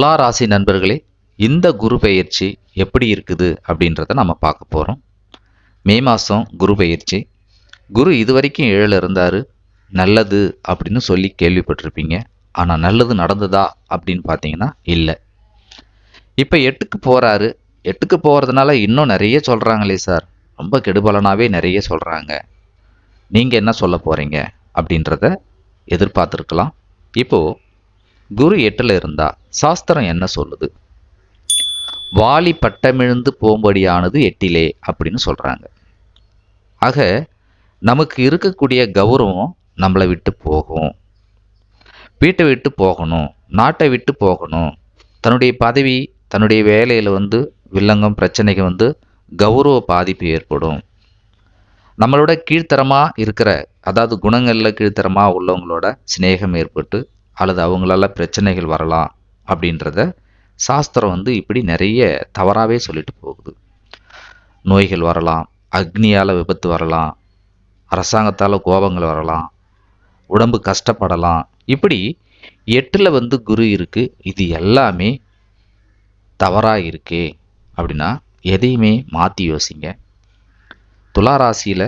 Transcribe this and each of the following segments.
துலா ராசி நண்பர்களே இந்த குரு பெயர்ச்சி எப்படி இருக்குது அப்படின்றத நம்ம பார்க்க போகிறோம் மே மாதம் குரு பெயர்ச்சி. குரு இது வரைக்கும் ஏழில் இருந்தார். நல்லது அப்படின்னு சொல்லி கேள்விப்பட்டிருப்பீங்க. ஆனால் நல்லது நடந்ததா அப்படின்னு பார்த்தீங்கன்னா இல்லை. இப்போ எட்டுக்கு போகிறாரு எட்டுக்கு போகிறதுனால இன்னும் நிறைய சொல்கிறாங்களே சார். ரொம்ப கெடுபலனாகவே நிறைய சொல்கிறாங்க நீங்கள் என்ன சொல்ல போகிறீங்க அப்படின்றத எதிர்பார்த்துருக்கலாம். இப்போது குரு எட்டில் இருந்தா சாஸ்திரம் என்ன சொல்லுது? வாலி பட்டமிழ்ந்து போம்படியானது எட்டிலே அப்படின்னு சொல்கிறாங்க ஆக நமக்கு இருக்கக்கூடிய கௌரவம் நம்மளை விட்டு போகும். வீட்டை விட்டு போகணும் நாட்டை விட்டு போகணும். தன்னுடைய பதவி தன்னுடைய வேலையில் வந்து வில்லங்கம் பிரச்சனைக்கு வந்து கௌரவ பாதிப்பு ஏற்படும். நம்மளோட கீழ்த்தரமாக இருக்கிற அதாவது குணங்களில் கீழ்த்தரமாக உள்ளவங்களோட சிநேகம் ஏற்பட்டு அல்லது அவங்களால பிரச்சனைகள் வரலாம் அப்படின்றத சாஸ்திரம் வந்து இப்படி நிறைய தவறாகவே சொல்லிட்டு போகுது. நோய்கள் வரலாம் அக்னியால் விபத்து வரலாம் அரசாங்கத்தால் கோபங்கள் வரலாம் உடம்பு கஷ்டப்படலாம். இப்படி எட்டில் வந்து குரு இருக்குது இது எல்லாமே தவறாக இருக்கே அப்படின்னா எதையுமே மாற்றி யோசிங்க. துளாராசியில்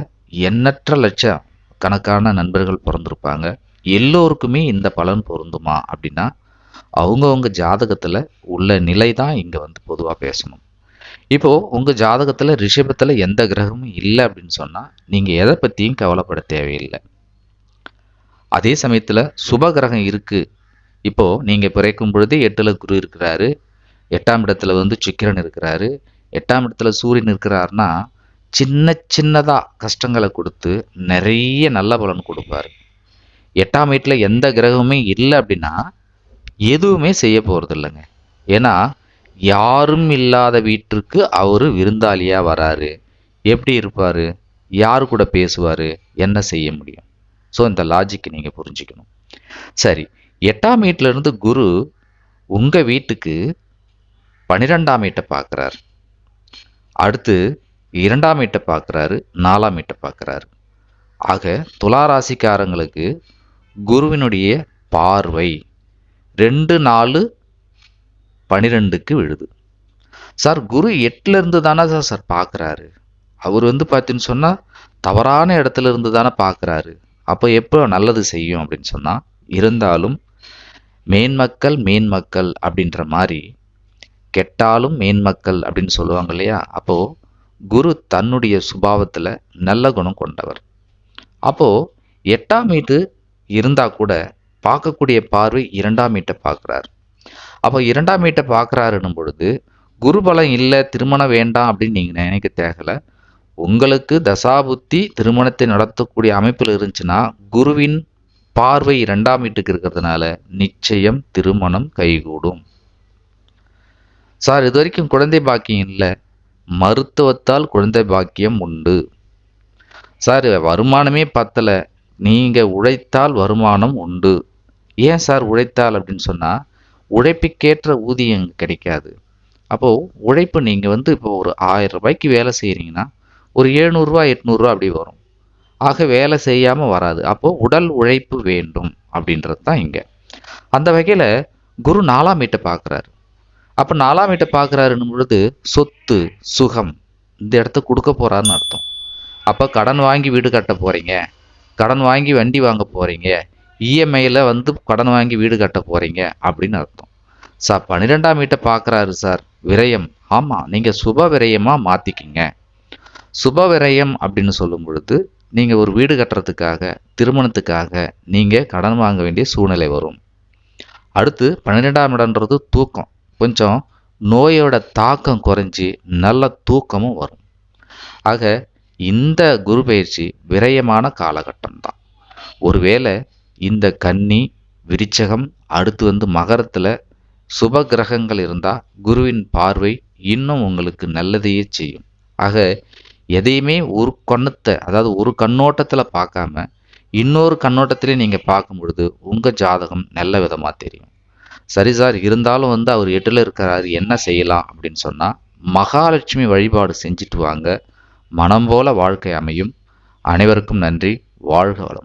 எண்ணற்ற லட்சம் கணக்கான நண்பர்கள் பிறந்திருப்பாங்க. எல்லோருக்குமே இந்த பலன் பொருந்துமா அப்படின்னா அவங்கவுங்க ஜாதகத்தில் உள்ள நிலை தான் இங்கே வந்து பொதுவாக பேசணும். இப்போது உங்கள் ஜாதகத்தில் ரிஷபத்தில் எந்த கிரகமும் இல்லை அப்படின்னு சொன்னால் நீங்கள் எதை பற்றியும் கவலைப்பட தேவையில்லை. அதே சமயத்தில் சுப கிரகம் இருக்குது இப்போது நீங்கள் பிறக்கும் பொழுதே எட்டில் குரு இருக்கிறாரு. எட்டாம் இடத்துல வந்து சுக்கிரன் இருக்கிறாரு. எட்டாம் இடத்துல சூரியன் இருக்கிறாருன்னா சின்ன சின்னதாக கஷ்டங்களை கொடுத்து நிறைய நல்ல பலன் கொடுப்பாரு. எட்டாம் வீட்டில் எந்த கிரகமுமே இல்லை அப்படின்னா எதுவுமே செய்ய போகிறது இல்லைங்க ஏன்னா யாரும் இல்லாத வீட்டிற்கு அவர் விருந்தாளியாக வராரு. எப்படி இருப்பார்? யார் கூட பேசுவார்? என்ன செய்ய முடியும்? ஸோ இந்த லாஜிக் நீங்கள் புரிஞ்சுக்கணும். சரி எட்டாம் வீட்டிலேருந்து குரு உங்கள் வீட்டுக்கு பன்னிரெண்டாம் வீட்டை பார்க்குறாரு அடுத்து இரண்டாம் வீட்டை பார்க்குறாரு நாலாம் வீட்டை பார்க்குறாரு ஆக துளாராசிக்காரங்களுக்கு குருவினுடைய பார்வை. ரெண்டு நாலு பனிரெண்டுக்கு விழுது. சார் குரு எட்டுலேருந்து தானே சார் சார் பார்க்குறாரு அவர் வந்து பார்த்தீங்கன்னு சொன்னால் தவறான இடத்துல இருந்து தானே பார்க்குறாரு அப்போ எப்போ நல்லது செய்யும் அப்படின்னு சொன்னால் இருந்தாலும் மேன்மக்கள் மேன்மக்கள் அப்படின்ற மாதிரி கெட்டாலும் மேன்மக்கள் அப்படின்னு சொல்லுவாங்க இல்லையா? அப்போது குரு தன்னுடைய சுபாவத்தில் நல்ல குணம் கொண்டவர். அப்போது எட்டாம் வீட்டு இருந்தால் கூட பார்க்கக்கூடிய பார்வை இரண்டாம் வீட்டை பார்க்குறாரு. அப்போ இரண்டாம் வீட்டை பார்க்குறாருன்னும் பொழுது குருபலம் இல்லை திருமணம் வேண்டாம் அப்படின்னு நீங்கள் நினைக்க தேகலை உங்களுக்கு தசாபுத்தி திருமணத்தை நடத்தக்கூடிய அமைப்பில் இருந்துச்சுன்னா குருவின் பார்வை இரண்டாம் வீட்டுக்கு இருக்கிறதுனால நிச்சயம் திருமணம் கைகூடும். சார் இது வரைக்கும் குழந்தை பாக்கியம் இல்லை. மருத்துவத்தால் குழந்தை பாக்கியம் உண்டு. சார் வருமானமே பத்தலை. நீங்கள் உழைத்தால் வருமானம் உண்டு. ஏன் சார் உழைத்தால் அப்படின்னு சொன்னால் உழைப்புக்கேற்ற ஊதியம் கிடைக்காது. அப்போது உழைப்பு நீங்கள் வந்து இப்போ ஒரு ஆயிரம் ரூபாய்க்கு வேலை செய்கிறீங்கன்னா ஒரு எழுநூறுரூவா எட்நூறுரூவா அப்படி வரும். ஆக வேலை செய்யாமல் வராது. அப்போது உடல் உழைப்பு வேண்டும் அப்படின்றது தான் இங்கே. அந்த வகையில் குரு நாலாம் வீட்டை பார்க்குறாரு. அப்போ நாலாம் வீட்டை பார்க்குறாருன்னும் பொழுது சொத்து சுகம் இந்த இடத்த கொடுக்க போகிறாருன்னு அர்த்தம். அப்போ கடன் வாங்கி வீடு கட்ட போகிறீங்க கடன் வாங்கி வண்டி வாங்க போகிறீங்க இஎம்ஐயில் வந்து கடன் வாங்கி வீடு கட்ட போகிறீங்க அப்படின்னு அர்த்தம். சார் பன்னிரெண்டாம் வீட்டை பார்க்குறாரு சார். விரயம். ஆமாம் நீங்கள் சுப விரயமாக மாற்றிக்கிங்க சுப விரயம் அப்படின்னு சொல்லும் பொழுது நீங்கள் ஒரு வீடு கட்டுறதுக்காக திருமணத்துக்காக நீங்கள் கடன் வாங்க வேண்டிய சூழ்நிலை வரும். அடுத்து பன்னிரெண்டாம் இடம்ன்றது தூக்கம். கொஞ்சம் நோயோட தாக்கம் குறைஞ்சி நல்ல தூக்கமும் வரும். ஆக இந்த குரு பயிற்சி விரயமான காலகட்டம் தான் ஒருவேளை இந்த கன்னி விருச்சகம் அடுத்து வந்து மகரத்தில் சுப கிரகங்கள் இருந்தால் குருவின் பார்வை இன்னும் உங்களுக்கு நல்லதையே செய்யும். ஆக எதையுமே ஒரு கண்ணத்தை அதாவது ஒரு கண்ணோட்டத்தில் பார்க்காம இன்னொரு கண்ணோட்டத்திலே நீங்கள் பார்க்கும் பொழுது உங்கள் ஜாதகம் நல்ல விதமாக தெரியும். சரி சார் இருந்தாலும் வந்து அவர் எட்டில் இருக்கிறாரு என்ன செய்யலாம் அப்படின்னு சொன்னால் மகாலட்சுமி வழிபாடு செஞ்சுட்டு வாங்க. மனம் போல வாழ்க்கை அமையும். அனைவருக்கும் நன்றி. வாழ்க வளம்